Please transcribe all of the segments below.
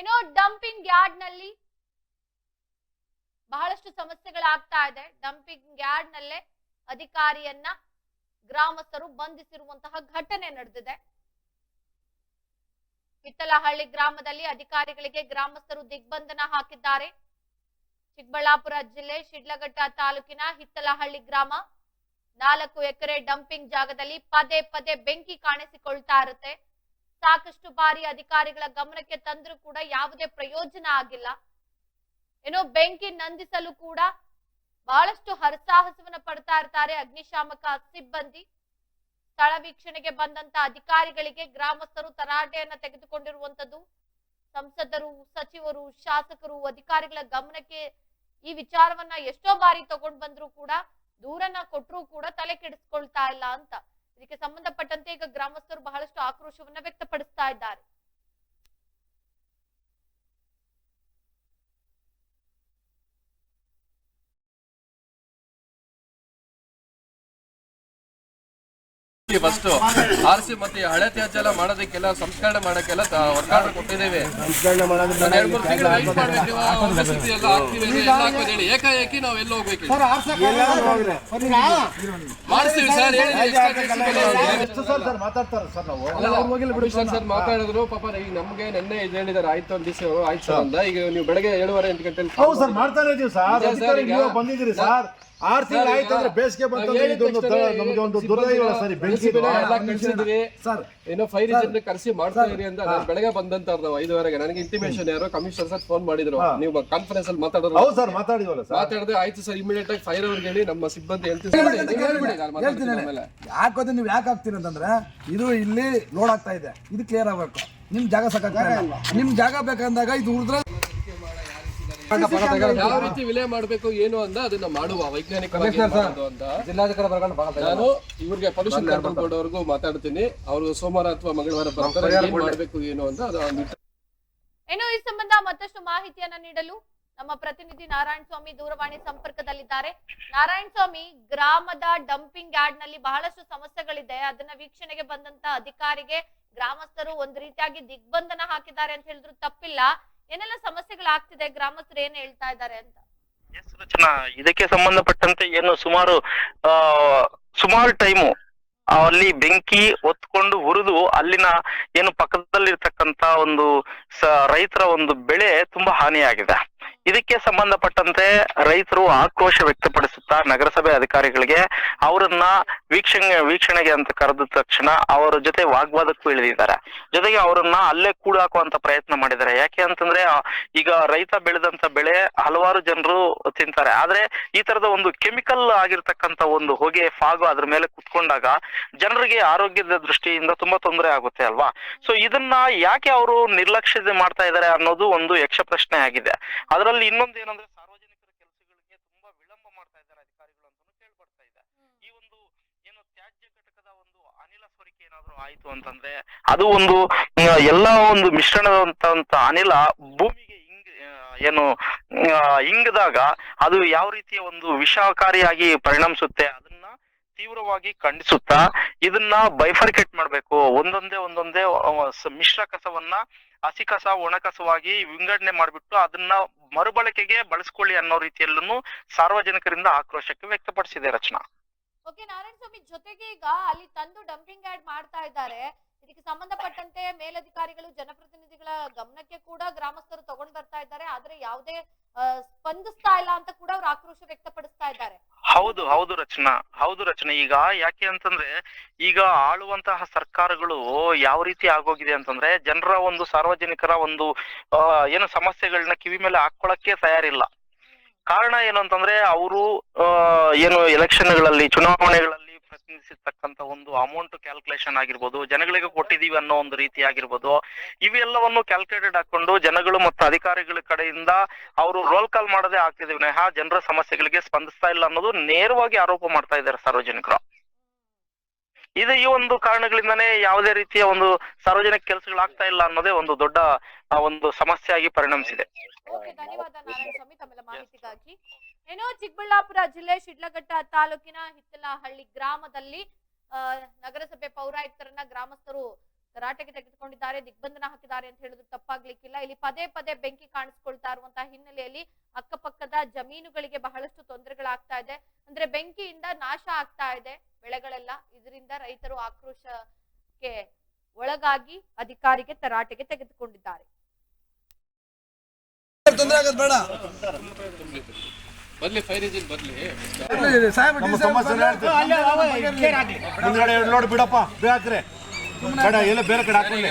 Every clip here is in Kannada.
ಏನೋ ಡಂಪಿಂಗ್ ಯಾರ್ಡ್ನಲ್ಲಿ ಬಹಳಷ್ಟು ಸಮಸ್ಯೆಗಳಾಗ್ತಾ ಇದೆ. ಡಂಪಿಂಗ್ ಯಾರ್ಡ್ ನಲ್ಲೇ ಅಧಿಕಾರಿಯನ್ನ ಗ್ರಾಮಸ್ಥರು ಬಂಧಿಸಿರುವಂತಹ ಘಟನೆ ನಡೆದಿದೆ. ಹಿತ್ತಲಹಳ್ಳಿ ಗ್ರಾಮದಲ್ಲಿ ಅಧಿಕಾರಿಗಳಿಗೆ ಗ್ರಾಮಸ್ಥರು ದಿಗ್ಬಂಧನ ಹಾಕಿದ್ದಾರೆ. ಚಿಕ್ಕಬಳ್ಳಾಪುರ ಜಿಲ್ಲೆ ಶಿಡ್ಲಘಟ್ಟ ತಾಲೂಕಿನ ಹಿತ್ತಲಹಳ್ಳಿ ಗ್ರಾಮ. ನಾಲ್ಕು ಎಕರೆ ಡಂಪಿಂಗ್ ಜಾಗದಲ್ಲಿ ಪದೇ ಪದೇ ಬೆಂಕಿ ಕಾಣಿಸಿಕೊಳ್ತಾ ಇರುತ್ತೆ. ಸಾಕಷ್ಟು ಬಾರಿ ಅಧಿಕಾರಿಗಳ ಗಮನಕ್ಕೆ ತಂದ್ರೂ ಕೂಡ ಯಾವುದೇ ಪ್ರಯೋಜನ ಆಗಿಲ್ಲ. ಏನೋ ಬೆಂಕಿ ನಂದಿಸಲು ಕೂಡ ಬಹಳಷ್ಟು ಹರಸಾಹಸವನ್ನ ಪಡ್ತಾ ಇರ್ತಾರೆ ಅಗ್ನಿಶಾಮಕ ಸಿಬ್ಬಂದಿ. ಸ್ಥಳ ವೀಕ್ಷಣೆಗೆ ಬಂದಂತ ಅಧಿಕಾರಿಗಳಿಗೆ ಗ್ರಾಮಸ್ಥರು ತರಾಟೆಯನ್ನ ತೆಗೆದುಕೊಂಡಿರುವಂತದ್ದು. ಸಂಸದರು, ಸಚಿವರು, ಶಾಸಕರು, ಅಧಿಕಾರಿಗಳ ಗಮನಕ್ಕೆ ಈ ವಿಚಾರವನ್ನ ಎಷ್ಟೋ ಬಾರಿ ತಗೊಂಡ್ ಬಂದ್ರು ಕೂಡ ದೂರನ್ನ ಕೊಟ್ಟರು ಕೂಡ ತಲೆ ಕೆಡಿಸ್ಕೊಳ್ತಾ ಇಲ್ಲ ಅಂತ. ಇದಕ್ಕೆ ಸಂಬಂಧಪಟ್ಟಂತೆ ಈಗ ಗ್ರಾಮಸ್ಥರು ಬಹಳಷ್ಟು ಆಕ್ರೋಶವನ್ನ ವ್ಯಕ್ತಪಡಿಸ್ತಾ ಇದ್ದಾರೆ. ಫಸ್ಟ್ ಆರ್ ಸಿ ಮತ್ತೆ ಈ ಹಳೆ ತ್ಯಾಜ್ಯ ಎಲ್ಲ ಮಾಡೋದಕ್ಕೆಲ್ಲ ಸಂಸ್ಕರಣೆ ಮಾಡಕ್ಕೆಲ್ಲ ವರ್ಗಾವಣೆ ಕೊಟ್ಟಿದ್ದೇವೆ. ಒಂದ್ ಎರಡ್ ಮೂರ್ ತಿಂಗಳು wait ಮಾಡ್ಬೇಕು ನೀವು. ವಸತಿ ಎಲ್ಲ ಹಾಕ್ತೀವಿ ಎಲ್ಲ ಹಾಕೋದು ಹೇಳಿ. ಏಕಾಏಕಿ ನಾವ್ ಎಲ್ಲ ಹೋಗ್ಬೇಕು ಮಾಡಿಸ್ತೀವಿ ಸರ್ ಹೇಳಿ extra tax ಬೆಲೆ ಎಷ್ಟು ಸರ್ ಸರ್ ಮಾತಾಡ್ತಾರೆ ಸರ್ ನಾವು? ಅಲ್ಲ, ಕಮಿಷನರ್ ಸರ್ ಮಾತಾಡಿದ್ರು. ಪಾಪ ಈಗ ನಮ್ಗೆ ನೆನ್ನೆ ಇದು ಹೇಳಿದಾರೆ ಆಯ್ತು ಒಂದ್ ದಿವಸ ಆಯ್ತು ಸರ್ ಅಂದ ಈಗ ನೀವು ಬೆಳಗ್ಗೆ ಏಳುವರೆ ಎಂಟು ಗಂಟೆ ಹೌದು ಸರ್ ಮಾಡ್ತಾನೆ ಇದೀವಿ ಸರ್. ಅದಕ್ಕೆ ಸರ್, ಈಗ- ನೀವು ಬಂದಿದ್ದೀರಿ ಸರ್. ಆರ್ ತಿಂಗಳ ಆಯ್ತು ಅಂದ್ರೆ ಬೇಸಿಗೆ ಬಂತಂದ್ರೆ ಇದೊಂದು ನಮ್ಗೆ ಒಂದು ದುರ್ದೈವ ಸರಿ ಬೆಂಕಿ ಸರ್ ಏನೋ ಫೈರ್ ಇಂಜಿನ್ ಕರೆಸಿ ಮಾಡ್ತಾ ಇರಿ ಅಂತ ನಾನು ಬೆಳಗ್ಗೆ ಬಂದಂತ ಐದುವರೆಗೆ. ನನಗೆ ಇಂಟಿಮೇಷನ್ ಯಾರೋ ಕಮಿಷನರ್ ಸರ್ ಫೋನ್ ಮಾಡಿದ್ರು. ನೀವು ಕಾನ್ಫರೆನ್ಸ್ ಅಲ್ಲಿ ಮಾತಾಡೋದು ಹೌದು ಸರ್ ಮಾತಾಡಿದ್ವಲ್ಲ ಸರ್. ಮಾತಾಡಿದ್ರೆ ಆಯ್ತು ಸರ್ ಇಮಿಡಿಯೇಟ್ ಆಗಿ ಫೈರ್ ಅವ್ರಿಗೆ ಹೇಳಿ ನಮ್ಮ ಸಿಬ್ಬಂದಿ ಹೇಳ್ತೀನಿ ಯಾಕೋದು ನೀವು ಯಾಕೆ ಆಗ್ತೀರಿ ಅಂತಂದ್ರೆ ಇದು ಇಲ್ಲಿ ಲೋಡ್ ಆಗ್ತಾ ಇದೆ. ಇದು ಕ್ಲಿಯರ್ ಆಗ್ಬೇಕು. ನಿಮ್ ಜಾಗ ಸಾಕಾಗ್ತಾ ಇಲ್ಲ ನಿಮ್ ಜಾಗ ಬೇಕಂದಾಗ ಇದು ಉಳಿದ್ರೆ ಯಾವ ರೀತಿ ವಿಲೇ ಮಾಡಬೇಕು ಏನು ಅಂತ ಅದನ್ನ ಮಾಡುವ ವೈಜ್ಞಾನಿಕ ಅಂತ. ಜಿಲ್ಲಾಧಿಕಾರಿ ಬರ್ಕೊಂಡು ನಾನು ಇವ್ರಿಗೆ ಪೊಲ್ಯೂಷನ್ ಕಂಟ್ರೋಲ್ ಬೋರ್ಡ್ ಅವ್ರಿಗೂ ಮಾತಾಡ್ತೀನಿ. ಅವರು ಸೋಮವಾರ ಅಥವಾ ಮಂಗಳವಾರ ಬರ್ತಾರೆ. ಏನ್ ಮಾಡ್ಬೇಕು ಏನು ಅಂತ ಅದು ಏನು ಈ ಸಂಬಂಧ ಮತ್ತಷ್ಟು ಮಾಹಿತಿಯನ್ನ ನೀಡಲು ನಮ್ಮ ಪ್ರತಿನಿಧಿ ನಾರಾಯಣ ಸ್ವಾಮಿ ದೂರವಾಣಿ ಸಂಪರ್ಕದಲ್ಲಿದ್ದಾರೆ. ನಾರಾಯಣ ಸ್ವಾಮಿ ಗ್ರಾಮದ ಡಂಪಿಂಗ್ ಯಾರ್ಡ್ನಲ್ಲಿ ಬಹಳಷ್ಟು ಸಮಸ್ಯೆಗಳಿದೆ. ಅದನ್ನ ವೀಕ್ಷಣೆಗೆ ಬಂದಂತ ಅಧಿಕಾರಿಗೆ ಗ್ರಾಮಸ್ಥರು ಒಂದ್ ರೀತಿಯಾಗಿ ದಿಗ್ಬಂಧನ ಹಾಕಿದ್ದಾರೆ ಅಂತ ಹೇಳಿದ್ರು ತಪ್ಪಿಲ್ಲ. ಏನೆಲ್ಲ ಸಮಸ್ಯೆಗಳಾಗ್ತಿದೆ ಗ್ರಾಮಸ್ಥರು ಏನ್ ಹೇಳ್ತಾ ಇದ್ದಾರೆ ಅಂತ? ರಚನಾ, ಇದಕ್ಕೆ ಸಂಬಂಧಪಟ್ಟಂತೆ ಏನು ಸುಮಾರು, ಆ, ಸುಮಾರು ಟೈಮು ಅಲ್ಲಿ ಬೆಂಕಿ ಹೊತ್ಕೊಂಡು ಹುರಿದು ಅಲ್ಲಿನ ಏನು ಪಕ್ಕದಲ್ಲಿರ್ತಕ್ಕಂತ ಒಂದು ರೈತರ ಒಂದು ಬೆಳೆ ತುಂಬಾ ಹಾನಿಯಾಗಿದೆ. ಇದಕ್ಕೆ ಸಂಬಂಧಪಟ್ಟಂತೆ ರೈತರು ಆಕ್ರೋಶ ವ್ಯಕ್ತಪಡಿಸುತ್ತಾ ನಗರಸಭೆ ಅಧಿಕಾರಿಗಳಿಗೆ ಅವರನ್ನ ವೀಕ್ಷಣೆ, ವೀಕ್ಷಣೆಗೆ ಅಂತ ಕರೆದ ತಕ್ಷಣ ಅವರ ಜೊತೆ ವಾಗ್ವಾದಕ್ಕೂ ಇಳಿದಿದ್ದಾರೆ. ಜೊತೆಗೆ ಅವರನ್ನ ಅಲ್ಲೇ ಕೂಡಾಕುವಂತ ಪ್ರಯತ್ನ ಮಾಡಿದ್ದಾರೆ. ಯಾಕೆ ಅಂತಂದ್ರೆ ಈಗ ರೈತ ಬೆಳೆದಂತ ಬೆಳೆ ಹಲವಾರು ಜನರು ತಿಂತಾರೆ. ಆದ್ರೆ ಈ ತರದ ಒಂದು ಕೆಮಿಕಲ್ ಆಗಿರ್ತಕ್ಕಂತ ಒಂದು ಹೊಗೆ, ಫಾಗು ಅದ್ರ ಮೇಲೆ ಕುತ್ಕೊಂಡಾಗ ಜನರಿಗೆ ಆರೋಗ್ಯದ ದೃಷ್ಟಿಯಿಂದ ತುಂಬಾ ತೊಂದರೆ ಆಗುತ್ತೆ ಅಲ್ವಾ? ಸೊ ಇದನ್ನ ಯಾಕೆ ಅವರು ನಿರ್ಲಕ್ಷ್ಯ ಮಾಡ್ತಾ ಇದ್ದಾರೆ ಅನ್ನೋದು ಒಂದು ಯಕ್ಷ ಪ್ರಶ್ನೆ ಆಗಿದೆ. ಅದರಲ್ಲಿ ಇನ್ನೊಂದು ಏನಂದ್ರೆ ಸಾರ್ವಜನಿಕರ ಕೆಲಸಗಳಿಗೆ ತುಂಬಾ ವಿಳಂಬ ಮಾಡ್ತಾ ಇದ್ದಾರೆ ಅಧಿಕಾರಿಗಳು ಅಂತಾನು ಕೇಳ್ಬರ್ತಾ ಇದೆ. ಈ ಒಂದು ಏನು ತ್ಯಾಜ್ಯ ಘಟಕದ ಒಂದು ಅನಿಲ ಸೋರಿಕೆ ಏನಾದ್ರು ಆಯ್ತು ಅಂತಂದ್ರೆ ಅದು ಒಂದು ಎಲ್ಲ ಒಂದು ಮಿಶ್ರಣದಂತ ಅನಿಲ ಭೂಮಿಗೆ ಇಂಗ್ ಏನು ಇಂಗದಾಗ ಅದು ಯಾವ ರೀತಿಯ ಒಂದು ವಿಷಕಾರಿಯಾಗಿ ಪರಿಣಮಿಸುತ್ತೆ ಅದನ್ನ ತೀವ್ರವಾಗಿ ಖಂಡಿಸುತ್ತಾ ಇದನ್ನ ಬೈಫರ್ಕೇಟ್ ಮಾಡ್ಬೇಕು. ಒಂದೊಂದೇ ಒಂದೊಂದೇ ಮಿಶ್ರ ಕಸವನ್ನ ಹಸಿ ಕಸ, ಒಣ ಕಸವಾಗಿ ವಿಂಗಡಣೆ ಮಾಡಿಬಿಟ್ಟು ಅದನ್ನ ಮರುಬಳಕೆಗೆ ಬಳಸ್ಕೊಳ್ಳಿ ಅನ್ನೋ ರೀತಿಯಲ್ಲೂ ಸಾರ್ವಜನಿಕರಿಂದ ಆಕ್ರೋಶಕ್ಕೆ ವ್ಯಕ್ತಪಡಿಸಿದೆ ರಚನಾ. ಓಕೆ ನಾರಾಯಣ ಸ್ವಾಮಿ ಜೊತೆಗೆ ಈಗ ಅಲ್ಲಿ ತಂದು ಡಂಪಿಂಗ್ ಆಡ್ ಮಾಡ್ತಾ ಇದ್ದಾರೆ. ಇದಕ್ಕೆ ಸಂಬಂಧಪಟ್ಟಂತೆ ಮೇಲಧಿಕಾರಿಗಳು, ಜನಪ್ರತಿನಿಧಿಗಳ ಗಮನಕ್ಕೆ ಕೂಡ ಗ್ರಾಮಸ್ಥರು ತಗೊಂಡ್ ಬರ್ತಾ ಇದ್ದಾರೆ. ಆದ್ರೆ ಯಾವುದೇ ಸ್ಪಂದಿಸ್ತಾ ಇಲ್ಲ ಅಂತ ಕೂಡ ಅವ್ರು ಆಕ್ರೋಶ ವ್ಯಕ್ತಪಡಿಸ್ತಾ ಇದ್ದಾರೆ. ಹೌದು ಹೌದು ರಚನಾ ಹೌದು ರಚನಾ. ಈಗ ಯಾಕೆ ಅಂತಂದ್ರೆ ಈಗ ಆಳುವಂತಹ ಸರ್ಕಾರಗಳು ಯಾವ ರೀತಿ ಆಗೋಗಿದೆ ಅಂತಂದ್ರೆ ಜನರ ಒಂದು ಸಾರ್ವಜನಿಕರ ಒಂದು ಏನು ಸಮಸ್ಯೆಗಳನ್ನ ಕಿವಿ ಮೇಲೆ ಹಾಕೊಳಕ್ಕೆ ತಯಾರಿಲ್ಲ. ಕಾರಣ ಏನು ಅಂತಂದ್ರೆ ಅವರು ಏನು ಎಲೆಕ್ಷನ್ಗಳಲ್ಲಿ ಚುನಾವಣೆಗಳಲ್ಲಿ ಪ್ರತಿನಿಧಿಸಿರ್ತಕ್ಕಂತ ಒಂದು ಅಮೌಂಟ್ ಕ್ಯಾಲ್ಕುಲೇಷನ್ ಆಗಿರ್ಬೋದು, ಜನಗಳಿಗೆ ಕೊಟ್ಟಿದೀವಿ ಅನ್ನೋ ಒಂದು ರೀತಿ ಆಗಿರ್ಬೋದು, ಇವೆಲ್ಲವನ್ನು ಕ್ಯಾಲ್ಕುಲೇಟೆಡ್ ಹಾಕೊಂಡು ಜನಗಳು ಮತ್ತು ಅಧಿಕಾರಿಗಳ ಕಡೆಯಿಂದ ಅವರು ರೋಲ್ ಕಾಲ್ ಮಾಡದೆ ಆಗ್ತಿದೆ ವಿನಃ ಜನರ ಸಮಸ್ಯೆಗಳಿಗೆ ಸ್ಪಂದಿಸ್ತಾ ಇಲ್ಲ ಅನ್ನೋದು ನೇರವಾಗಿ ಆರೋಪ ಮಾಡ್ತಾ ಇದ್ದಾರೆ ಸಾರ್ವಜನಿಕರು. ಇದು ಈ ಒಂದು ಕಾರಣಗಳಿಂದಾನೇ ಯಾವುದೇ ರೀತಿಯ ಒಂದು ಸಾರ್ವಜನಿಕ ಕೆಲಸಗಳಾಗ್ತಾ ಇಲ್ಲ ಅನ್ನೋದೇ ಒಂದು ದೊಡ್ಡ ಒಂದು ಒಂದು ಸಮಸ್ಯೆಯಾಗಿ ಪರಿಣಮಿಸಿದೆ. ಏನೋ ಚಿಕ್ಕಬಳ್ಳಾಪುರ ಜಿಲ್ಲೆ ಶಿಡ್ಲಘಟ್ಟ ತಾಲೂಕಿನ ಹಿತ್ತಲಹಳ್ಳಿ ಗ್ರಾಮದಲ್ಲಿ ನಗರಸಭೆ ಪೌರಾಯುಕ್ತರನ್ನ ಗ್ರಾಮಸ್ಥರು ತರಾಟೆಗೆ ತೆಗೆದುಕೊಂಡಿದ್ದಾರೆ, ದಿಗ್ಬಂಧನ ಹಾಕಿದ್ದಾರೆ ಅಂತ ಹೇಳಿದ್ರು ತಪ್ಪಾಗ್ಲಿಕ್ಕಿಲ್ಲ. ಇಲ್ಲಿ ಪದೇ ಪದೇ ಬೆಂಕಿ ಕಾಣಿಸ್ಕೊಳ್ತಾ ಇರುವಂತಹ ಹಿನ್ನೆಲೆಯಲ್ಲಿ ಅಕ್ಕಪಕ್ಕದ ಜಮೀನುಗಳಿಗೆ ಬಹಳಷ್ಟು ತೊಂದರೆಗಳಾಗ್ತಾ ಇದೆ. ಅಂದ್ರೆ ಬೆಂಕಿಯಿಂದ ನಾಶ ಆಗ್ತಾ ಇದೆ ಬೆಳೆಗಳೆಲ್ಲ. ಇದರಿಂದ ರೈತರು ಆಕ್ರೋಶಕ್ಕೆ ಒಳಗಾಗಿ ಅಧಿಕಾರಿಗೆ ತರಾಟೆಗೆ ತೆಗೆದುಕೊಂಡಿದ್ದಾರೆ. ಬರ್ಲಿ ಫೈರ್ ಇಂಜಿನ್ ಬರ್ಲಿ. ಸಾಹೇಬ್ ಎರಡು ಲೋಡ್ ಬಿಡಪ್ಪ ಬೇಕ್ರೆ ಬೇಡ ಎಲ್ಲ ಬೇರೆ ಕಡೆ ಹಾಕೊಳ್ಳಿ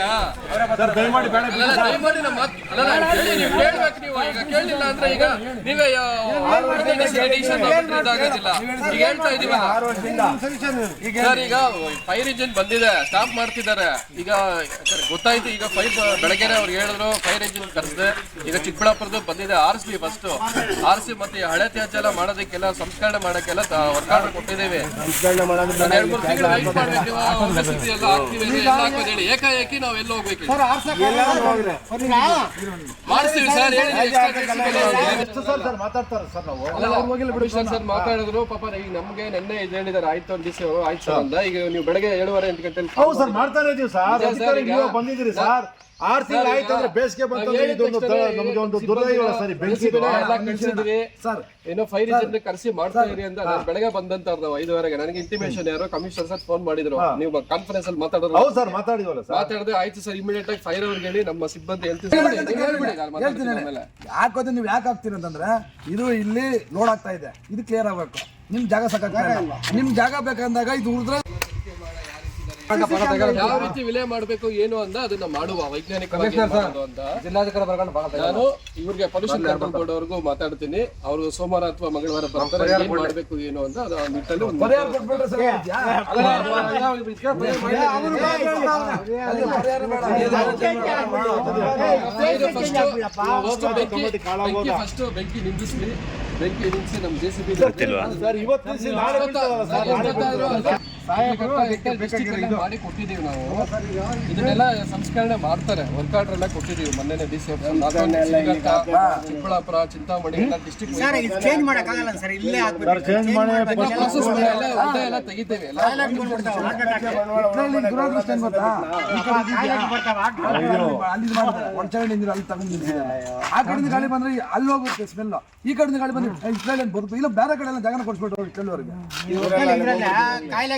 ಸರ್ ದಯಮಾಡಿ ಬೇಡ ಬಿಡಿ ಸರ್. ದಯಮಾಡಿ ನಮ್ಮ ಮಾತ್- ಅಲ್ಲ, ನಾನು ಕೇಳಿ, ನೀವು ಕೇಳ್ಬೇಕು ನೀವು ಈಗ ಕೇಳಿಲ್ಲ ಅಂದ್ರೆ ಈಗ ನೀವೇ ಡಿಸಿಷನ್ ಇದಾಗೋದಿಲ್ಲ ಈಗ ಹೇಳ್ತಾ ಇದೀವಲ್ಲ. ಸರ್ ಈಗ ಫೈರ್ ಇಂಜಿನ್ ಬಂದಿದೆ ಸ್ಟಾಪ್ ಮಾಡ್ತಿದ್ದಾರೆ. ಈಗ ಗೊತ್ತಾಯ್ತು ಈಗ ಫೈರ್ ಬೆಳಗ್ಗೆನೆ ಅವ್ರು ಹೇಳಿದ್ರು ಫೈರ್ ಇಂಜಿನ್ ಕರೆಸಿದೆ ಈಗ ಚಿಕ್ಕಬಳ್ಳಾಪುರದ್ದು ಬಂದಿದೆ ಆರ್ ಸಿ ಫಸ್ಟ್ ಆರ್ಸಿ ಮತ್ತೆ ಈ ಹಳೆ ತ್ಯಾಜ್ಯ ಎಲ್ಲ ಮಾಡೋದಕ್ಕೆಲ್ಲ ಸಂಸ್ಕರಣೆ ಮಾಡೋಕ್ಕೆಲ್ಲ ವರ್ಕ್ ಆರ್ಡರ್ ಕೊಟ್ಟಿದ್ದೇವೆ. ನಾನು ಎರಡ್ ಮೂರು ತಿಂಗಳು ವೆಯ್ಟ್ ಮಾಡ್ಬೇಕು ನೀವು. ಎಲ್ಲ ಹಾಕ್ತೀವಿ ಹಾಕೋದು ಹೇಳಿ ಏಕಾಏಕಿ ನಾವು ಎಲ್ಲ ಹೋಗ್ಬೇಕು ಮಾಡಿಸ್ತೀವಿ ಸರ್ ಹೇಳಿ ಎಷ್ಟು. ಸರ್ ಸರ್ ಮಾತಾಡ್ತಾರೆ ಸರ್ ನಾವು? ಕಮಿಷನರ್ ಸರ್ ಮಾತಾಡಿದ್ರು. ಪಾಪ ಈಗ ನಮ್ಗೆ ನೆನ್ನೆ ಇದು ಹೇಳಿದಾರೆ ಆಯ್ತು ಒಂದ್ ದಿವಸ ಆಯ್ತು ಸರ್ ಈಗ ನೀವು ಬೆಳಗ್ಗೆ ಏಳುವರೆ ಎಂಟು ಗಂಟೆ ಹೌದು ಸರ್ ಮಾಡ್ತಾನೆ ಇದೀವಿ ಸರ್. ಬಂದಿದ್ದೀರಿ ಸರ್. ಆರ್ ತಿಂಗಳು ಆಯ್ತು ಅಂದ್ರೆ ಬೇಸಿಗೆ ಬಂತಂದ್ರೆ ಇದೊಂದು ನಮ್ಗೆ ಒಂದು ದುರ್ದೈವ ಸರಿ ಬೆಂಕಿ ಸಿಬ್ಬಂದಿ ಸರ್ ಏನೋ ಫೈರ್ ಇಂಜಿನ್ ಕರೆಸಿ ಮಾಡ್ತಾ ಇರಿ ಅಂತ ನಾನು ಬೆಳಗ್ಗೆ ಬಂದಂತ ನಾವು ಐದುವರೆಗೆ ನನಗೆ ಇಂಟಿಮೇಶನ್ ಯಾರೋ ಕಮಿಷನರ್ ಸರ್ ಫೋನ್ ಮಾಡಿದ್ರು. ನೀವು ಕಾನ್ಫರೆನ್ಸ್ ಅಲ್ಲಿ ಮಾತಾಡಿದ್ರು ಹೌದು ಸರ್ ಮಾತಾಡಿದ್ವಲ್ಲ ಸರ್. ಮಾತಾಡಿದ್ರೆ ಆಯ್ತು ಸರ್ ಇಮಿಡಿಯೇಟ್ ಆಗಿ ಫೈರ್ ಅವ್ರಿಗೆ ಹೇಳಿ ನಮ್ಮ ಸಿಬ್ಬಂದಿ ಆಮೇಲೆ ಯಾಕೋದ್ರೆ ನೀವು ಯಾಕೆ ಹಾಕ್ತೀರಿ ಅಂತಂದ್ರೆ ಇದು ಇಲ್ಲಿ ಲೋಡ್ ಆಗ್ತಾ ಇದೆ. ಇದು ಕ್ಲಿಯರ್ ಆಗ್ಬೇಕು. ನಿಮ್ ಜಾಗ ಸಕ್ಕ ಇಲ್ಲ ನಿಮ್ ಜಾಗ ಬೇಕಂದಾಗ ಇದು ಉಳಿದ್ರೆ ಯಾವ ರೀತಿ ವಿಲೇ ಮಾಡಬೇಕು ಏನು ಅಂತ ಅದನ್ನ ಮಾಡುವ ವೈಜ್ಞಾನಿಕವಾಗಿ ಅಂತ ನಾನು ಇವ್ರಿಗೆ ಪೊಲ್ಯೂಷನ್ ಕಂಟ್ರೋಲ್ ಬೋರ್ಡ್ ಅವ್ರಿಗೂ ಮಾತಾಡ್ತೀನಿ ಅವರು ಸೋಮವಾರ ಅಥವಾ ಮಂಗಳವಾರ ಬರ್ತಾರೆ ಏನ್ ಮಾಡ್ಬೇಕು ಏನು ಅಂತ ಅದು ಆ ನಿಟ್ಟಲ್ಲಿ ಒಂದು ಫಸ್ಟ್ ಬೆಂಕಿ ಬೆಂಕಿ ಫಸ್ಟ್ ಬೆಂಕಿ ನಿಂದಿಸ್ಲಿ ಬೆಂಕಿ ನಿಂದಿಸಿ ನಮ್ ಜೆ ಸಿ ಬಿ ಸರ್ ಇವತ್ತು ಮಾಡಿ ಕೊಟ್ಟಿದೀವಿ ನಾವು. ಇದನ್ನೆಲ್ಲ ಸಂಸ್ಕರಣೆ ಮಾಡ್ತಾರೆ. ವರ್ಕ್ ಆರ್ಡರ್ ಎಲ್ಲ ಕೊಟ್ಟಿದೀವಿ ಮೊನ್ನೆ ಡಿ ಸಿ ಚಿಕ್ಕಬಳ್ಳಾಪುರ ಚಿಂತಾಮಣಿ ಎಲ್ಲ ಡಿಸ್ಟಿಕ್ ಚೇಂಜ್ ಮಾಡಕ್ಕಾಗಲ್ಲ ಸರ್ ಇಲ್ಲೇ ಸರ್ ಚೇಂಜ್ ಮಾಡಿ ಎಲ್ಲ ತೆಗಿತೇವೆ. ದುರದೃಷ್ಟ ಏನ್ ಗೊತ್ತಾ? ಕಡೆ? ಅಲ್ಲಿ ಆ ಕಡೆಯಿಂದ ಗಾಳಿ ಬಂದ್ರೆ ಅಲ್ಲಿ ಹೋಗುತ್ತೆ ಸ್ಮೆಲ್ ಈ ಕಡೆಯಿಂದ ಗಾಳಿ ಬಂದ್ರೆ ಇಸ್ರೇಲ್ ಬರುತ್ತೆ? ಇಲ್ಲ ಬೇರೆ ಕಡೆ ಎಲ್ಲ ಜಾಗ ಕೊಡ್ಸ್ಬಿಟ್ಟು ಇಸ್ರೇಲ್ವರೆಗೆ ಕಾಯಿಲೆ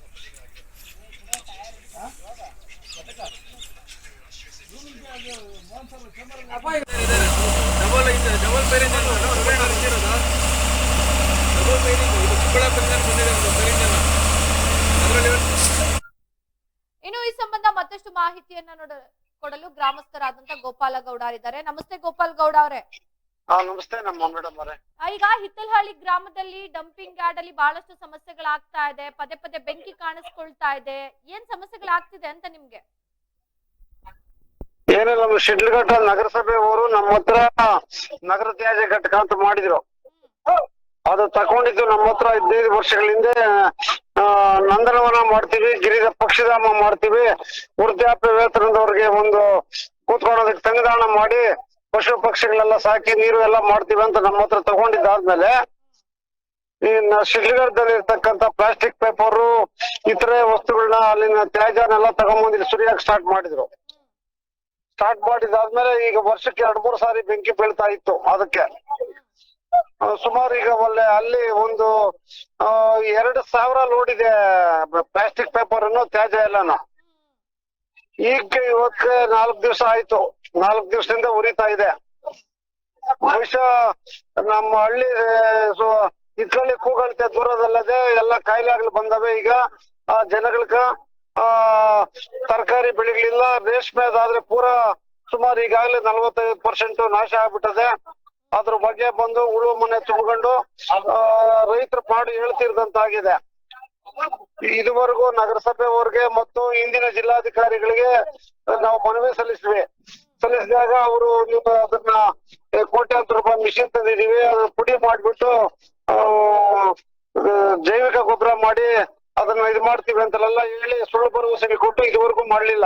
ಇನ್ನು ಈ ಸಂಬಂಧ ಮತ್ತಷ್ಟು ಮಾಹಿತಿಯನ್ನ ನೋಡ ಕೊಡಲು ಗ್ರಾಮಸ್ಥರಾದಂತ ಗೋಪಾಲ ಗೌಡ ಇದ್ದಾರೆ ನಮಸ್ತೆ ಗೋಪಾಲ್ ಗೌಡ ಅವರೇ. ಹಾ ನಮಸ್ತೆ ನಮ್ಮ ಮೇಡಮ್ ಅವರೇ. ಈಗ ಹಿತ್ತಲಹಳ್ಳಿ ಗ್ರಾಮದಲ್ಲಿ ಡಂಪಿಂಗ್ ಯಾರ್ಡ್ ಅಲ್ಲಿ ಬಹಳಷ್ಟು ಸಮಸ್ಯೆಗಳಾಗ್ತಾ ಇದೆ ಪದೇ ಪದೇ ಬೆಂಕಿ ಕಾಣಿಸ್ಕೊಳ್ತಾ ಇದೆ. ಏನ್ ಸಮಸ್ಯೆಗಳಾಗ್ತಿದೆ ಅಂತ ನಿಮ್ಗೆ? ಏನಿಲ್ಲ ನಮ್ಮ ಶಿಡ್ಲಘಟ್ಟ ನಗರಸಭೆ ಅವರು ನಮ್ಮ ಹತ್ರ ನಗರ ತ್ಯಾಜ್ಯ ಘಟಕ ಅಂತ ಮಾಡಿದ್ರು. ಅದು ತಕೊಂಡಿದ್ದು ನಮ್ಮ ಹತ್ರ ಹದಿನೈದು ವರ್ಷಗಳ ಹಿಂದೆ ಆ, ನಂದನವನ ಮಾಡ್ತೀವಿ, ಗಿರಿಜ ಪಕ್ಷಿಧಾಮ ಮಾಡ್ತೀವಿ. ವೃದ್ಧಾಪ್ಯ ವೇತನದವ್ರಿಗೆ ಒಂದು ಕೂತ್ಕೊಳ್ಳೋದಕ್ಕೆ ತಂಗದಾಣ ಮಾಡಿ, ಪಶು ಪಕ್ಷಿಗಳೆಲ್ಲ ಸಾಕಿ ನೀರು ಎಲ್ಲ ಮಾಡ್ತೀವಿ ಅಂತ ನಮ್ಮ ಹತ್ರ ತಗೊಂಡಿದ್ದಾದ್ಮೇಲೆ, ಈ ಶಿಡ್ಲಘಟ್ಟದಲ್ಲಿ ಇರ್ತಕ್ಕಂಥ ಪ್ಲಾಸ್ಟಿಕ್ ಪೇಪರು ಇತರೆ ವಸ್ತುಗಳನ್ನ ಅಲ್ಲಿನ ತ್ಯಾಜ್ಯನೆಲ್ಲ ತಗೊಂಬಂದು ಸುರಿಯಾಗ ಸ್ಟಾರ್ಟ್ ಮಾಡಿದ್ರು. ಸ್ಟಾರ್ಟ್ ಮಾಡಿದಾದ್ಮೇಲೆ ಈಗ ವರ್ಷಕ್ಕೆ ಎರಡ್ ಮೂರು ಸಾರಿ ಬೆಂಕಿ ಬೀಳ್ತಾ ಇತ್ತು ಅದಕ್ಕೆ. ಸುಮಾರು ಈಗ ಒಳ್ಳೆ ಅಲ್ಲಿ ಒಂದು ಎರಡು ಸಾವಿರ ಲೋಡ್ ಇದೆ ಪ್ಲಾಸ್ಟಿಕ್ ಪೇಪರ್ ಅನ್ನು ತ್ಯಾಜ್ಯ ಎಲ್ಲಾನು. ಈಗ ಇವತ್ತು ನಾಲ್ಕು ದಿವಸ ಆಯ್ತು. ನಾಲ್ಕು ದಿವಸದಿಂದ ಉರಿತಾ ಇದೆ. ಬಹುಶಃ ನಮ್ಮ ಹಳ್ಳಿ ಇದ್ರಲ್ಲಿ ಕೂಗಳ್ತೆ ದೂರದಲ್ಲದೆ ಎಲ್ಲ ಕಾಯಿಲೆಗಳು ಬಂದವೆ. ಈಗ, ಆ ಜನಗಳ್ಗ ಆ, ತರಕಾರಿ ಬೆಳೆಗಳಿಲ್ಲ. ರೇಷ್ಮೆ ಅದಾದ್ರೆ ಪೂರಾ ಸುಮಾರು ಈಗಾಗಲೇ ನಲವತ್ತೈದು ಪರ್ಸೆಂಟ್ ನಾಶ ಆಗ್ಬಿಟ್ಟದೆ. ಅದ್ರ ಬಗ್ಗೆ ಬಂದು ಉಳು ಮನೆ ತುಂಬಿಕೊಂಡು ರೈತರ ಪಾಡು ಹೇಳ್ತಿರ್ದಂತಾಗಿದೆ. ಇದುವರೆಗೂ ನಗರಸಭೆವರೆಗೆ ಮತ್ತು ಇಂದಿನ ಜಿಲ್ಲಾಧಿಕಾರಿಗಳಿಗೆ ನಾವು ಮನವಿ ಸಲ್ಲಿಸಿದ್ವಿ. ಸಲ್ಲಿಸಿದಾಗ ಅವರು ನೀವು ಅದನ್ನ ಕೋಟ್ಯಾಂತರ ರೂಪಾಯಿ ಮಿಷಿನ್ ತಂದಿದೀವಿ ಅದನ್ನ ಪುಡಿ ಮಾಡಿಬಿಟ್ಟು ಜೈವಿಕ ಗೊಬ್ಬರ ಮಾಡಿ ಅದನ್ನ ಇದು ಮಾಡ್ತೀವಿ ಅಂತೆಲ್ಲ ಹೇಳಿ ಸುಳ್ಳು ಭರವಸೆ ಕೊಟ್ಟು ಇದುವರೆಗೂ ಮಾಡ್ಲಿಲ್ಲ.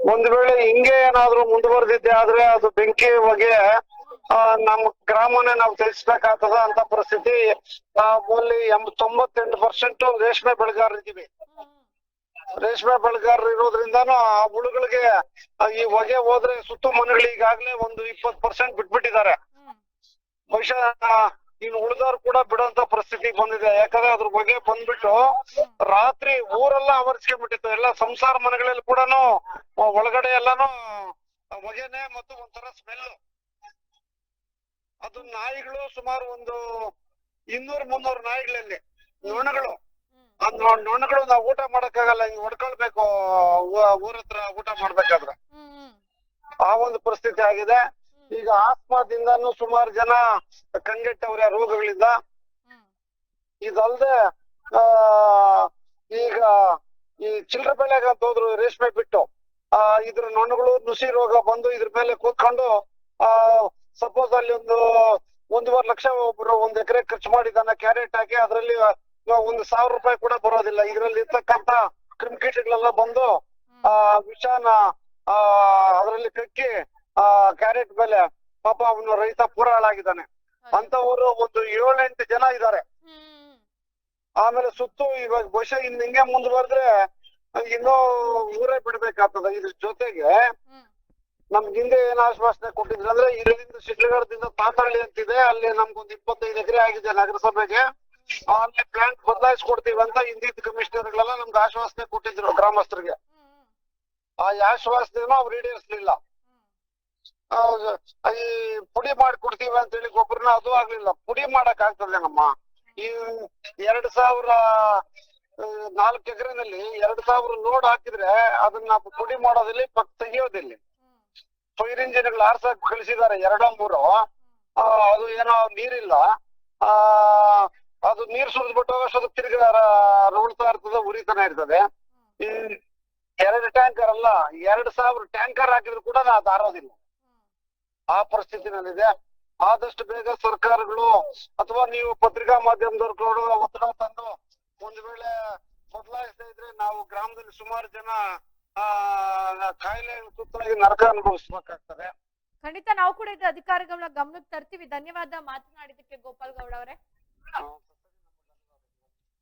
ಒಂದ್ ವೇಳೆ ಹಿಂಗೆ ಏನಾದ್ರೂ ಮುಂದುವರೆದಿದ್ದೆ ಆದ್ರೆ ಅದು ಬೆಂಕಿ ಆ, ನಮ್ಮ ಗ್ರಾಮನೇ ನಾವು ತಿಳಿಸ್ಬೇಕಾಗ್ತದ ಅಂತ ಪರಿಸ್ಥಿತಿ. ನಾವಲ್ಲಿ ಎಂಬ ತೊಂಬತ್ತೆಂಟು ಪರ್ಸೆಂಟ್ ರೇಷ್ಮೆ ಬೆಳೆಗಾರರಿದ್ದೀವಿ. ರೇಷ್ಮೆ ಬೆಳೆಗಾರರು ಇರೋದ್ರಿಂದಾನು ಆ ಹುಳುಗಳಿಗೆ ಈ ಹೊಗೆ ಹೋದ್ರೆ ಸುತ್ತ ಮನೆಗಳು ಈಗಾಗ್ಲೇ ಒಂದು ಇಪ್ಪತ್ ಪರ್ಸೆಂಟ್ ಬಿಟ್ಬಿಟ್ಟಿದ್ದಾರೆ. ಬಹುಶಃ ಇನ್ ಉಳಿದವ್ರು ಕೂಡ ಬಿಡುವಂತ ಪರಿಸ್ಥಿತಿ ಬಂದಿದೆ. ಯಾಕಂದ್ರೆ ಅದ್ರ ಬಗ್ಗೆ ಬಂದ್ಬಿಟ್ಟು ರಾತ್ರಿ ಊರೆಲ್ಲ ಆವರಿಸ್ಕೊಂಡ್ಬಿಟ್ಟಿತ್ತು. ಎಲ್ಲ ಸಂಸಾರ ಮನೆಗಳಲ್ಲಿ ಕೂಡ ಒಳಗಡೆ ಎಲ್ಲಾನು ಹೊಗೆನೆ ಮತ್ತು ಒಂಥರ ಸ್ಮೆಲ್ ಅದು ನಾಯಿಗಳು ಸುಮಾರು ಒಂದು ಇನ್ನೂರ್, ಮುನ್ನೂರು ನಾಯಿಗಳಲ್ಲಿ ನೊಣಗಳು. ಆ ನೊಣಗಳು ನಾವು ಊಟ ಮಾಡಕ್ಕಾಗಲ್ಲ, ಹಿಂಗ್ ಹೊಡ್ಕೊಳ್ಬೇಕು ಊರ್ ಹತ್ರ ಊಟ ಮಾಡ್ಬೇಕಾದ್ರೆ. ಆ ಒಂದು ಪರಿಸ್ಥಿತಿ ಆಗಿದೆ. ಈಗ ಆಸ್ಮಾದಿಂದಾನು ಸುಮಾರು ಜನ ಕಂಗೆಟ್ಟವ್ರೆ, ರೋಗಗಳಿಂದ. ಇದಲ್ದೆ, ಆ, ಈಗ ಈ ಚಿಲ್ಲರೆ ಬೆಳೆಗೆ ಅಂತ ಹೋದ್ರು ರೇಷ್ಮೆ ಬಿಟ್ಟು, ಆ, ಇದ್ರ ನೊಣಗಳು ನುಸಿ ರೋಗ ಬಂದು ಇದ್ರ ಮೇಲೆ ಕೂತ್ಕೊಂಡು, ಆ ಸಪೋಸ್ ಅಲ್ಲಿ ಒಂದು ಒಂದೂವರೆ ಲಕ್ಷ ಒಬ್ರು ಒಂದ್ ಎಕರೆ ಖರ್ಚು ಮಾಡಿದಾನ ಕ್ಯಾರೆಟ್ ಹಾಕಿ ಅದ್ರಲ್ಲಿ ಒಂದ್ ಸಾವಿರ ರೂಪಾಯಿ ಕೂಡ ಬರೋದಿಲ್ಲ. ಇದ್ರಲ್ಲಿ ಇರ್ತಕ್ಕಂತ ಕ್ರಿಮಿಕೀಟಗಳೆಲ್ಲ ಬಂದು ಆ ವಿಷಾನ ಆ ಅದರಲ್ಲಿ ಕಕ್ಕಿ ಆ ಕ್ಯಾರೆಟ್ ಮೇಲೆ ಪಾಪ ಅವನು ರೈತ ಪೂರ ಹಾಳಾಗಿದ್ದಾನೆ. ಅಂತವರು ಒಂದು ಏಳೆಂಟು ಜನ ಇದ್ದಾರೆ. ಆಮೇಲೆ ಸುತ್ತು ಇವಾಗ ಬಹುಶಃ ಇನ್ ಹಿಂಗೆ ಮುಂದುವರೆದ್ರೆ ಇನ್ನೂ ಊರೇ ಬಿಡ್ಬೇಕಾಗ್ತದ. ಇದ್ರ ಜೊತೆಗೆ ನಮ್ಗೆ ಹಿಂದೆ ಏನ್ ಆಶ್ವಾಸನೆ ಕೊಟ್ಟಿದ್ರು ಅಂದ್ರೆ ಇಲ್ಲಿಂದ ಶಿಡ್ಲಘಟ್ಟದಿಂದ ತಾತಹಳ್ಳಿ ಅಂತಿದೆ. ಅಲ್ಲಿ ನಮ್ಗೊಂದು ಇಪ್ಪತ್ತೈದು ಎಕರೆ ಆಗಿದೆ ನಗರಸಭೆಗೆ. ಅಲ್ಲಿ ಪ್ಲಾಂಟ್ ಬದಲಾಯಿಸ್ಕೊಡ್ತೀವಿ ಅಂತ ಹಿಂದಿದ್ದ ಕಮಿಷನರ್ಗಳೆಲ್ಲ ನಮ್ಗೆ ಆಶ್ವಾಸನೆ ಕೊಟ್ಟಿದ್ರು ಗ್ರಾಮಸ್ಥರಿಗೆ. ಆ ಆಶ್ವಾಸನೆನೂ ಅವ್ರು ಈಡೇರಿಸ್ಲಿಲ್ಲ. ಈ ಪುಡಿ ಮಾಡಿ ಕೊಡ್ತೀವಿ ಅಂತ ಹೇಳಿ ಗೊಬ್ಬರನ ಅದು ಆಗ್ಲಿಲ್ಲ. ಪುಡಿ ಮಾಡಕ್ ಆಗ್ತದೇನಮ್ಮ? ಈ ಎರಡ್ ಸಾವಿರ ನಾಲ್ಕು ಎಕರೆನಲ್ಲಿ ಎರಡ್ ಸಾವಿರ ಲೋಡ್ ಹಾಕಿದ್ರೆ ಅದನ್ನ ಪುಡಿ ಮಾಡೋದಿಲ್ಲ ಪಕ್ ತೆಗಿಯೋದಿಲ್ಲಿ. ಫೈರ್ ಇಂಜಿನ್ಗಳು ಆರ್ಸಕ್ ಕಳಿಸಿದ್ದಾರೆ ಎರಡೋ ಮೂರು. ಅದು ಏನೋ ನೀರಿಲ್ಲ. ಆ, ಅದು ನೀರ್ ಸುರಿದ್ಬಿಟ್ಟು ಅಷ್ಟು ತಿರ್ಗಿ ರೋಡ್ತಾ ಇರ್ತದೆ ಉರಿತನ ಇರ್ತದೆ. ಈ ಎರಡು ಟ್ಯಾಂಕರ್ ಅಲ್ಲ, ಎರಡ್ ಸಾವಿರ ಟ್ಯಾಂಕರ್ ಹಾಕಿದ್ರು ಕೂಡ ಅದು ಆರೋದಿಲ್ಲ. ಆ ಪರಿಸ್ಥಿತಿನಲ್ಲಿದೆ. ಆದಷ್ಟು ಬೇಗ ಸರ್ಕಾರಗಳು ಅಥವಾ ನೀವು ಪತ್ರಿಕಾ ಮಾಧ್ಯಮದವ್ರು ಒತ್ತಡ ತಂದು, ಒಂದ್ ವೇಳೆ ಬದಲಾಯಿಸ್ತಾ ಇದ್ರೆ ನಾವು ಗ್ರಾಮದಲ್ಲಿ ಸುಮಾರು ಜನ ಕಾಯಿಲೆ ಸುತ್ತಾಗಿ ನರಕ ಅನುಭವಿಸ್ಬೇಕಾಗ್ತದೆ. ಖಂಡಿತ ನಾವು ಕೂಡ ಇದು ಅಧಿಕಾರಿಗಳ ಗಮನಕ್ಕೆ ತರ್ತೀವಿ. ಧನ್ಯವಾದ ಮಾತನಾಡಿದಕ್ಕೆ ಗೋಪಾಲ್ ಗೌಡ ಅವರೇ.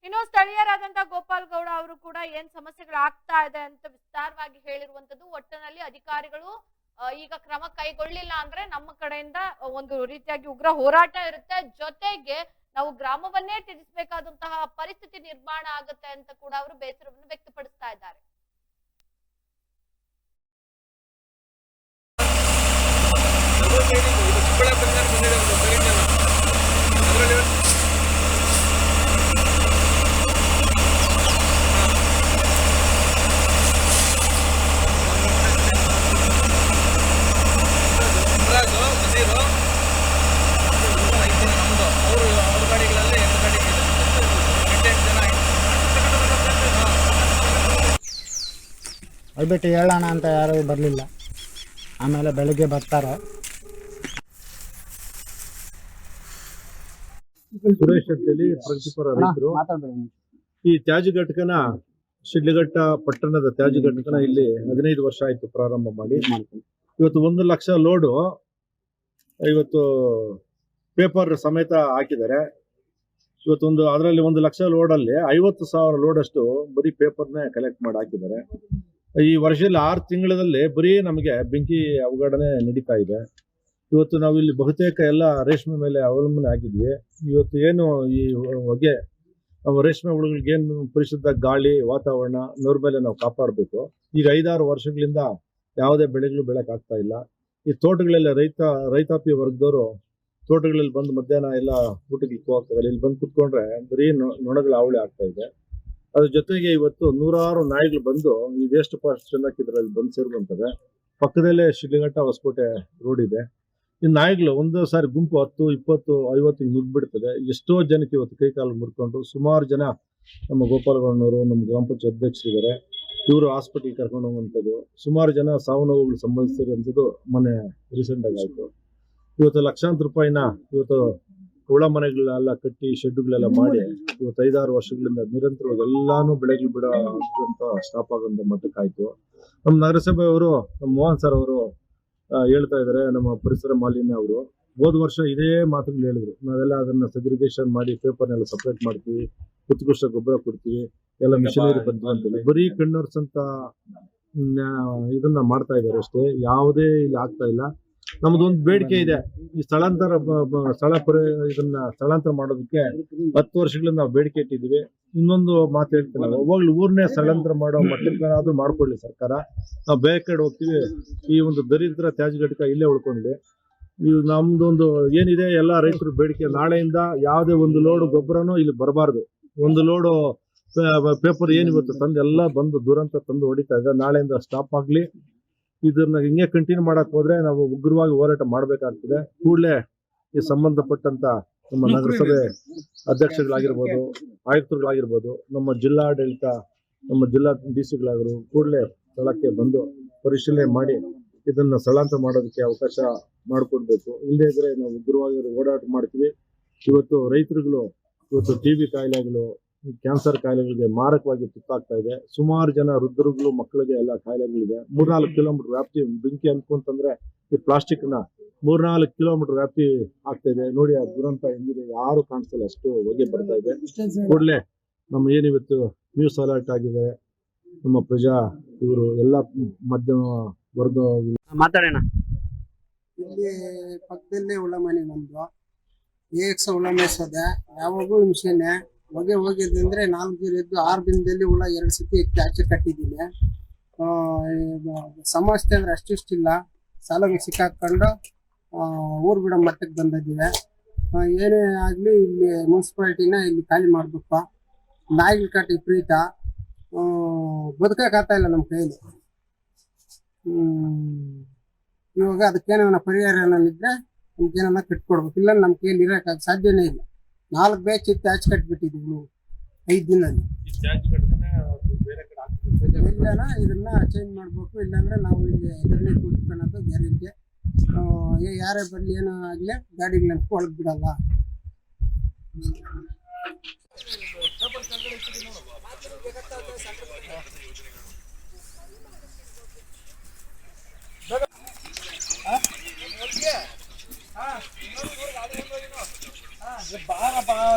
ಇನ್ನು ಸ್ಥಳೀಯರಾದಂತ ಗೋಪಾಲ್ ಗೌಡ ಅವರು ಕೂಡ ಏನ್ ಸಮಸ್ಯೆಗಳು ಆಗ್ತಾ ಇದೆ ಅಂತ ವಿಸ್ತಾರವಾಗಿ ಹೇಳಿರುವಂತದ್ದು ಒಟ್ಟಿನಲ್ಲಿ ಅಧಿಕಾರಿಗಳು ಈಗ ಕ್ರಮ ಕೈಗೊಳ್ಳಿಲ್ಲ ಅಂದ್ರೆ ನಮ್ಮ ಕಡೆಯಿಂದ ಒಂದು ರೀತಿಯಾಗಿ ಉಗ್ರ ಹೋರಾಟ ಇರುತ್ತೆ. ಜೊತೆಗೆ ನಾವು ಗ್ರಾಮವನ್ನೇ ತ್ಯಜಿಸಬೇಕಾದಂತಹ ಪರಿಸ್ಥಿತಿ ನಿರ್ಮಾಣ ಆಗುತ್ತೆ ಅಂತ ಕೂಡ ಅವರು ಬೇಸರವನ್ನು ವ್ಯಕ್ತಪಡಿಸ್ತಾ ಇದ್ದಾರೆ ಚಿಕ್ಕಬಳ್ಳಾಪುರದಿಂದ ಬಂದಿದೆ ಒಂದು ಸೈಲೆಂಟ್ ಜನ ಅದರಲ್ಲಿ ಮುರಾಜು ನಜೀರು ಐದು ನಮ್ದು ಅವರು ಅವ್ರ ಗಾಡಿಗಳಲ್ಲಿ ಎರಡು ಗಾಡಿ ಇದೆ ಎಂಟೆಂಟು ಜನ ಅದು ಬಿಟ್ಟು ಹೇಳೋಣ ಅಂತ ಯಾರೂ ಬರಲಿಲ್ಲ. ಆಮೇಲೆ ಬೆಳಗ್ಗೆ ಬರ್ತಾರೆ. ಸುರೇಶ್ ಅಂತೇಳಿ ಪ್ರಗತಿಪರ ರೈತರು. ಈ ತ್ಯಾಜ್ಯ ಘಟಕನ ಶಿಡ್ಲಘಟ್ಟ ಪಟ್ಟಣದ ತ್ಯಾಜ್ಯ ಘಟಕನ ಇಲ್ಲಿ ಹದಿನೈದು ವರ್ಷ ಆಯ್ತು ಪ್ರಾರಂಭ ಮಾಡಿ. ಇವತ್ತು ಒಂದು ಲಕ್ಷ ಲೋಡು ಇವತ್ತು ಪೇಪರ್ ಸಮೇತ ಹಾಕಿದ್ದಾರೆ. ಇವತ್ತೊಂದು ಅದರಲ್ಲಿ ಒಂದು ಲಕ್ಷ ಲೋಡಲ್ಲಿ ಐವತ್ತು ಸಾವಿರ ಲೋಡ್ ಅಷ್ಟು ಬರೀ ಪೇಪರ್ನೇ ಕಲೆಕ್ಟ್ ಮಾಡಿ ಹಾಕಿದ್ದಾರೆ. ಈ ವರ್ಷದಲ್ಲಿ ಆರು ತಿಂಗಳಲ್ಲಿ ಬರೀ ನಮಗೆ ಬೆಂಕಿ ಅವಘಡನೆ ನಡೀತಾ ಇದೆ. ಇವತ್ತು ನಾವು ಇಲ್ಲಿ ಬಹುತೇಕ ಎಲ್ಲ ರೇಷ್ಮೆ ಮೇಲೆ ಅವಲಂಬನೆ ಆಗಿದ್ವಿ. ಇವತ್ತು ಏನು ಈ ಹೊಗೆ ರೇಷ್ಮೆ ಹುಳುಗಳಿಗೆ ಏನು ಪರಿಶುದ್ಧ ಗಾಳಿ, ವಾತಾವರಣ, ನೋರ್ ಮೇಲೆ ನಾವು ಕಾಪಾಡಬೇಕು. ಈಗ ಐದಾರು ವರ್ಷಗಳಿಂದ ಯಾವುದೇ ಬೆಳೆಗಳು ಬೆಳಕ್ ಆಗ್ತಾ ಇಲ್ಲ. ಈ ತೋಟಗಳೆಲ್ಲ ರೈತ, ರೈತಾಪಿ ವರ್ಗದವರು ತೋಟಗಳಲ್ಲಿ ಬಂದು ಮಧ್ಯಾಹ್ನ ಎಲ್ಲ ಊಟಕ್ಕೆ ಹೋಗ್ತಾರೆ. ಇಲ್ಲಿ ಬಂದು ಕುತ್ಕೊಂಡ್ರೆ ಬರೀ ನೊಣಗಳ ಹಾವಳಿ ಆಗ್ತಾ ಇದೆ. ಅದ್ರ ಜೊತೆಗೆ ಇವತ್ತು ನೂರಾರು ನಾಯಿಗಳು ಬಂದು ಈ ವೇಸ್ಟ್ ಪಾಸ್ಟ್ ಇದ್ರಲ್ಲಿ ಬಂದು ಸೇರ್ಕೊಂತವೆ. ಪಕ್ಕದಲ್ಲೇ ಶಿಡ್ಲಿಘಟ್ಟ ಹೊಸಕೋಟೆ ರೋಡ್ ಇದೆ. ಈ ನಾಯಿಗಳು ಒಂದು ಸಾರಿ ಗುಂಪು ಹತ್ತು, ಇಪ್ಪತ್ತು, ಐವತ್ತು ನುಗ್ಬಿಡ್ತದೆ. ಎಷ್ಟೋ ಜನಕ್ಕೆ ಇವತ್ತು ಕೈ ಕಾಲು ಮುರ್ಕೊಂಡು ಸುಮಾರು ಜನ ನಮ್ಮ ಗೋಪಾಲಗೌಡನವರು, ನಮ್ಮ ಗ್ರಾಮ ಪಂಚಾಯತ್ ಅಧ್ಯಕ್ಷರಿದ್ದಾರೆ ಇವರು ಹಾಸ್ಪಿಟಲ್ ಕರ್ಕೊಂಡು ಹೋಗುವಂಥದ್ದು. ಸುಮಾರು ಜನ ಸಾವು ನೋವುಗಳು ಸಂಬಂಧಿಸಿರುವಂಥದ್ದು ಮೊನ್ನೆ ರೀಸೆಂಟ್ ಆಗಿ ಆಯ್ತು. ಇವತ್ತು ಲಕ್ಷಾಂತರ ರೂಪಾಯಿನ ಇವತ್ತು ಹುಳ ಮನೆಗಳೆಲ್ಲ ಕಟ್ಟಿ ಶೆಡ್ಗಳೆಲ್ಲ ಮಾಡಿ ಇವತ್ತು ಐದಾರು ವರ್ಷಗಳಿಂದ ನಿರಂತರವಾಗಿ ಎಲ್ಲಾನು ಬೆಳೆಗಳು ಬಿಡ ಅಂತ ಸ್ಟಾಪ್ ಆಗೋಂಥ ಮಟ್ಟಕ್ಕಾಯ್ತು. ನಮ್ಮ ನಗರಸಭೆಯವರು ನಮ್ಮ ಮೋಹನ್ ಸರ್ ಅವರು ಹೇಳ್ತಾ ಇದ್ದಾರೆ ನಮ್ಮ ಪರಿಸರ ಮಾಲಿನ್ಯ ಅವರು. ಹೋದ ವರ್ಷ ಇದೇ ಮಾತುಗಳು ಹೇಳಿದ್ರು. ನಾವೆಲ್ಲ ಅದನ್ನ ಸೆಗ್ರಿಗೇಷನ್ ಮಾಡಿ ಪೇಪರ್ನೆಲ್ಲ ಸಪ್ರೇಟ್ ಮಾಡ್ತೀವಿ ಉತ್ಕೃಷ್ಟ ಗೊಬ್ಬರ ಕೊಡ್ತೀವಿ ಎಲ್ಲ ಮಿಷನರಿ ಬಂತು ಅಂತೇಳಿ ಬರೀ ಕಣ್ಣರ್ಸ್ ಅಂತ ಇದನ್ನ ಮಾಡ್ತಾ ಇದ್ದಾರೆ ಅಷ್ಟೇ. ಯಾವುದೇ ಇಲ್ಲಿ ಆಗ್ತಾ ಇಲ್ಲ. ನಮ್ದೊಂದು ಬೇಡಿಕೆ ಇದೆ. ಈ ಸ್ಥಳಾಂತರ ಸ್ಥಳ ಪರಿ ಇದನ್ನ ಸ್ಥಳಾಂತರ ಮಾಡೋದಕ್ಕೆ ಹತ್ತು ವರ್ಷಗಳಿಂದ ನಾವು ಬೇಡಿಕೆ ಇಟ್ಟಿದ್ದೀವಿ. ಇನ್ನೊಂದು ಮಾತು ಹೇಳ್ತೀನಿ. ನಾವು ಊರನ್ನೇ ಊರ್ನೇ ಸ್ಥಳಾಂತರ ಮಾಡೋ ಮಟ್ಟಕ್ಕನಾದ್ರೂ ಮಾಡ್ಕೊಳ್ಳಿ ಸರ್ಕಾರ. ನಾವು ಬೇರೆ ಕಡೆ ಹೋಗ್ತೀವಿ. ಈ ಒಂದು ದರಿದ್ರ ತ್ಯಾಜ್ಯ ಘಟಕ ಇಲ್ಲೇ ಉಳ್ಕೊಂಡಿದೆ. ಈ ನಮ್ದೊಂದು ಏನಿದೆ ಎಲ್ಲ ರೈತರು ಬೇಡಿಕೆ. ನಾಳೆಯಿಂದ ಯಾವುದೇ ಒಂದು ಲೋಡ್ ಗೊಬ್ಬರನೂ ಇಲ್ಲಿ ಬರಬಾರ್ದು. ಒಂದು ಲೋಡು ಪೇಪರ್ ಏನಿವತ್ತು ತಂದು ಎಲ್ಲ ಬಂದು ದುರಂತ ತಂದು ಹೊಡಿತಾ ಇದೆ. ನಾಳೆಯಿಂದ ಸ್ಟಾಪ್ ಆಗ್ಲಿ. ಇದನ್ನ ಹಿಂಗೆ ಕಂಟಿನ್ಯೂ ಮಾಡಕ್ ಹೋದ್ರೆ ನಾವು ಉಗ್ರವಾಗಿ ಹೋರಾಟ ಮಾಡ್ಬೇಕಾಗ್ತದೆ. ಕೂಡಲೇ ಈ ಸಂಬಂಧಪಟ್ಟಂತ ನಮ್ಮ ನಗರಸಭೆ ಅಧ್ಯಕ್ಷರುಗಳಾಗಿರ್ಬೋದು ಆಯುಕ್ತರುಗಳಾಗಿರ್ಬೋದು ನಮ್ಮ ಜಿಲ್ಲಾಡಳಿತ ನಮ್ಮ ಜಿಲ್ಲಾ ಡಿ ಸಿಗಳಾಗರು ಕೂಡಲೇ ಸ್ಥಳಕ್ಕೆ ಬಂದು ಪರಿಶೀಲನೆ ಮಾಡಿ ಇದನ್ನ ಸ್ಥಳಾಂತರ ಮಾಡೋದಕ್ಕೆ ಅವಕಾಶ ಮಾಡಿಕೊಡ್ಬೇಕು. ಇಲ್ಲದೇ ಇದ್ರೆ ನಾವು ಉಗ್ರವಾಗಿ ಓಡಾಟ ಮಾಡ್ತೀವಿ. ಇವತ್ತು ರೈತರುಗಳು ಇವತ್ತು ಟಿ ಬಿ ಕಾಯಿಲೆಗಳು ಕ್ಯಾನ್ಸರ್ ಕಾಯಿಲೆಗಳಿಗೆ ಮಾರಕವಾಗಿ ತುತ್ತಾಗ್ತಾ ಇದೆ. ಸುಮಾರು ಜನ ವೃದ್ಧರುಗಳು ಮಕ್ಕಳಿಗೆ ಎಲ್ಲ ಕಾಯಿಲೆಗಳಿದೆ. ಮೂರ್ನಾಲ್ಕು ಕಿಲೋಮೀಟರ್ ವ್ಯಾಪ್ತಿ ಬೆಂಕಿ ಅನ್ಕೊಂತಂದ್ರೆ ಈ ಪ್ಲಾಸ್ಟಿಕ್ನ ಮೂರ್ನಾಲ್ಕು ಕಿಲೋಮೀಟರ್ ವ್ಯಾಪ್ತಿ ಆಗ್ತಾ ಇದೆ. ನೋಡಿ ಆ ದುರಂತ ಹೆಂಗಿದೆ. ಯಾರು ಕಾಣಿಸಲ್ಲ ಅಷ್ಟು ಹೊಗೆ ಬರ್ತಾ ಇದೆ. ಕೂಡಲೇ ನಮ್ಮ ಏನಿವತ್ತು ನ್ಯೂಸ್ ಅಲರ್ಟ್ ಆಗಿದೆ ನಮ್ಮ ಪ್ರಜಾ ಇವರು ಎಲ್ಲ ಮಧ್ಯಮ ವರ್ಗ ಮಾತಾಡೋಣ. ಇಲ್ಲಿ ಪಕ್ಕದಲ್ಲೇ ಉಳ್ಳಮನೆ ಮನೆ ನಮ್ದು ಏಕ್ಸ ಹುಳ ಮೇಯ್ಸೋದೆ ಯಾವಾಗೂ ಹಿಂಸೆನೆ. ಹೊಗೆ ಹೋಗಿದ್ದಂದ್ರೆ ನಾಲ್ಕು ದಿನ ಎದ್ದು ಆರು ದಿನದಲ್ಲಿ ಹುಳ ಎರಡು ಸತಿ ಆಚೆ ಕಟ್ಟಿದ್ದೀನಿ. ಸಮಸ್ಯೆ ಅಂದ್ರೆ ಅಷ್ಟಿಷ್ಟಿಲ್ಲ. ಸಾಲಗೆ ಸಿಕ್ಕಾಕೊಂಡು ಊರ್ ಬಿಡೋ ಮಟ್ಟಕ್ಕೆ ಬಂದಿದ್ದೀವಿ. ಏನೇ ಆಗ್ಲಿ ಇಲ್ಲಿ ಮುನ್ಸಿಪಾಲ್ಟಿನ ಇಲ್ಲಿ ಖಾಲಿ ಮಾಡಬೇಕು. ನಾಯಿಗಳ ಕಟ್ಟಿ ಪ್ರೀತ ಬದುಕಕ್ಕಾಗ್ತಾ ಇಲ್ಲ ನಮ್ಮ ಕೈಯಲ್ಲಿ. ಇವಾಗ ಅದಕ್ಕೇನ ಪರಿಹಾರ ಏನಿದ್ರೆ ನಮ್ಗೇನ ಕಟ್ಕೊಡ್ಬೇಕು ಇಲ್ಲ ನಮ್ಮ ಕೈಯಲ್ಲಿ ಇರಕ್ಕೆ ಸಾಧ್ಯನೇ ಇಲ್ಲ. ನಾಲ್ಕು ಬ್ಯಾಚ್ ಇತ್ತು ಕಟ್ಬಿಟ್ಟಿದ್ವಿ ಐದು ದಿನದಲ್ಲಿ. ಇಲ್ಲನ ಇದನ್ನ ಚೇಂಜ್ ಮಾಡಬೇಕು ಇಲ್ಲಾಂದ್ರೆ ನಾವು ಇಲ್ಲಿ ಧರಣಿ ಕೂತ್ಕೊಳ್ಳೋದು ಗ್ಯಾರಂಟಿ ಯಾರೇ ಬರಲಿ ಏನೋ ಆಗ್ಲಿ ಗಾಡಿಗಳನ್ನ ಒಳಗೆ ಬಿಡಲ್ಲ. 是八了，八